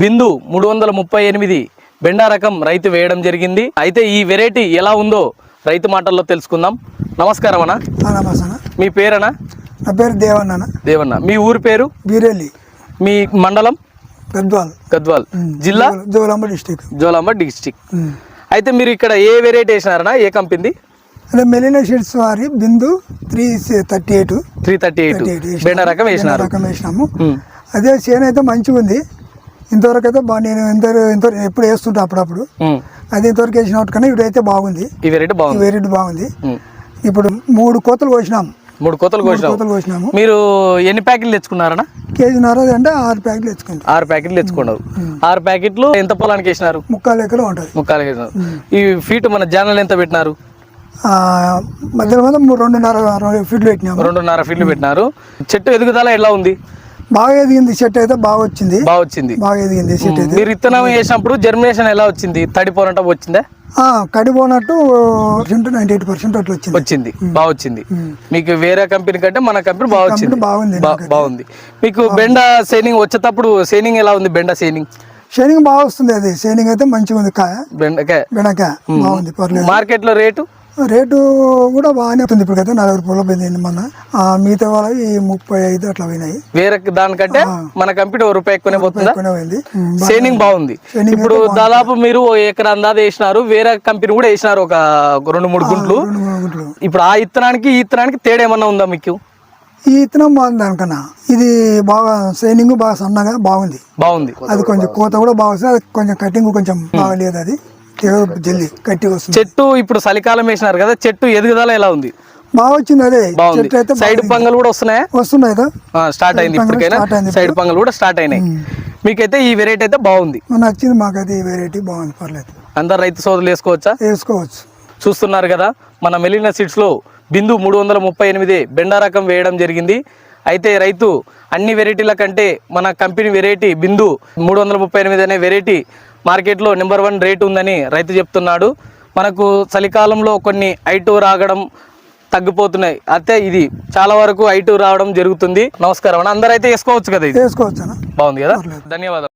బిందు మూడు వందల ముప్పై ఎనిమిది బెండా రకం రైతు వేయడం జరిగింది. అయితే ఈ వెరైటీ ఎలా ఉందో రైతు మాటల్లో తెలుసుకుందాం. నమస్కారం అన్న. మీ పేరనా నా పేరు దేవన్న దేవన్న. మీ ఊరి పేరు? బీరెల్లి. మీ మండలం? గద్వాల్. గద్వాల్. జిల్లా? జోగులాంబ డిస్టిక్. జోలాంబ డిస్టిక్. అయితే మీరు ఇక్కడ ఏ వెరైటీ వేసినారనా ఏ కంపెనీ అదే మెలినా షీట్స్ వారి బిందు three thirty eight. Three thirty eight. బెండా రకం వేసినారు. రకం వేసినాము. అదే చేను అయితే మంచిగా ఉంది ఇంతవరకు అయితే బాగా నేను ఇంత ఇంతవరకు ఎప్పుడు వేస్తుంటా అప్పుడప్పుడు. అది ఇంతవరకు వేసినట్టు కన్నా ఇప్పుడైతే బాగుంది. ఈ వెరైటీ బాగుంది. వెరైటీ బాగుంది. ఇప్పుడు మూడు కోతలు కోసినాం. మూడు కోతలు కోతలు కోసినాము. మీరు ఎన్ని ప్యాకెట్లు తెచ్చుకున్నారనా కేజీన్నర అంటే ఆరు ప్యాకెట్లు తెచ్చుకుంటాం ఆరు ప్యాకెట్లు తెచ్చుకున్నారు ఆరు ప్యాకెట్లు ఎంత పొలానికి వేసినారు? ముక్కాలు ఎకరం ఉంటుంది. ముక్కాలు వేసినారు ఈ ఫీట్ మన జానల్ ఎంత పెట్టినారు? మధ్యలో రెండున్నర రెండు ఫీట్లు పెట్టినాము. రెండున్నర ఫీట్లు పెట్టినారు. చెట్టు ఎదుగుదల ఎలా ఉంది? బాగా ఎదిగింది చెట్టు అయితే బాగా వచ్చింది బాగా వచ్చింది బాగా ఎదిగింది చెట్టు అయితే. మీరు విత్తనం వేసినప్పుడు జర్మినేషన్ ఎలా వచ్చింది? తడిపోనటం వచ్చిందా? కడిపోనట్టు నైన్టీ ఎయిట్ పర్సెంట్ అట్లా వచ్చింది. వచ్చింది. బాగా వచ్చింది మీకు వేరే కంపెనీ కంటే మన కంపెనీ బాగా వచ్చింది బాగుంది బాగుంది. మీకు బెండ సేనింగ్ వచ్చేటప్పుడు సేనింగ్ ఎలా ఉంది? బెండ సేనింగ్? షైనింగ్ బాగా వస్తుంది అది. షైనింగ్ అయితే మంచిగా ఉంది కాయ. బెండకాయ. బెండకాయ బాగుంది పర్లేదు. మార్కెట్లో రేటు? రేటు కూడా బాగానే ఉంది ఇప్పుడు కదా నలభై రూపాయలు పోయింది మొన్న. ఆ, మిగతా వాళ్ళవి ముప్పై ఐదు అట్లా పోయినాయి. వేరే దానికంటే మన కంపెనీ ఒక రూపాయి ఎక్కువనే పోతుందా? పోయింది. సేనింగ్ బాగుంది. Shining ఇప్పుడు దాదాపు మీరు ఎకర అందాజ వేసినారు. వేరే కంపెనీ కూడా వేసినారు ఒక రెండు మూడు గుంట్లు ఇప్పుడు ఆ ఇత్తనానికి ఈ ఇత్తనానికి తేడా ఏమన్నా ఉందా మీకు? ఈ ఇత్తనం బాగుంది దానికన్నా. ఇది బాగా షైనింగ్ బాగా సన్నగా బాగుంది. బాగుంది. అది కొంచెం కోత కూడా బాగా వస్తుంది. అది కొంచెం కటింగ్ కొంచెం బాగా లేదు అది. చెట్టు ఇప్పుడు చలికాలం వేసినారు కదా చెట్టు ఎదుగుదల ఎలా ఉంది? బాగా వచ్చింది అదే. బాగుంది. సైడ్ పంగలు కూడా వస్తున్నాయా? స్టార్ట్ అయింది ఇప్పటికైనా? సైడ్ పంగలు కూడా స్టార్ట్ అయినాయి. మీకైతే ఈ వెరైటీ అయితే బాగుంది. నచ్చింది మాకైతే ఈ వెరైటీ బాగుంది పర్లేదు. అందరు రైతు సోదరులు వేసుకోవచ్చా? వేసుకోవచ్చు. చూస్తున్నారు కదా మన మెలినా సీడ్స్లో బిందు మూడు వందల ముప్పై ఎనిమిది బెండా రకం వేయడం జరిగింది. అయితే రైతు అన్ని వెరైటీల కంటే మన కంపెనీ వెరైటీ బిందు మూడు వందల ముప్పై ఎనిమిది అనే వెరైటీ మార్కెట్లో నెంబర్ వన్ రేట్ ఉందని రైతు చెప్తున్నాడు. మనకు చలికాలంలో కొన్ని ఐటు రాగడం తగ్గిపోతున్నాయి. అయితే ఇది చాలా వరకు ఐటు రావడం జరుగుతుంది. నమస్కారం అందరూ అయితే వేసుకోవచ్చు కదా ఇది? వేసుకోవచ్చు బాగుంది కదా? ధన్యవాదాలు.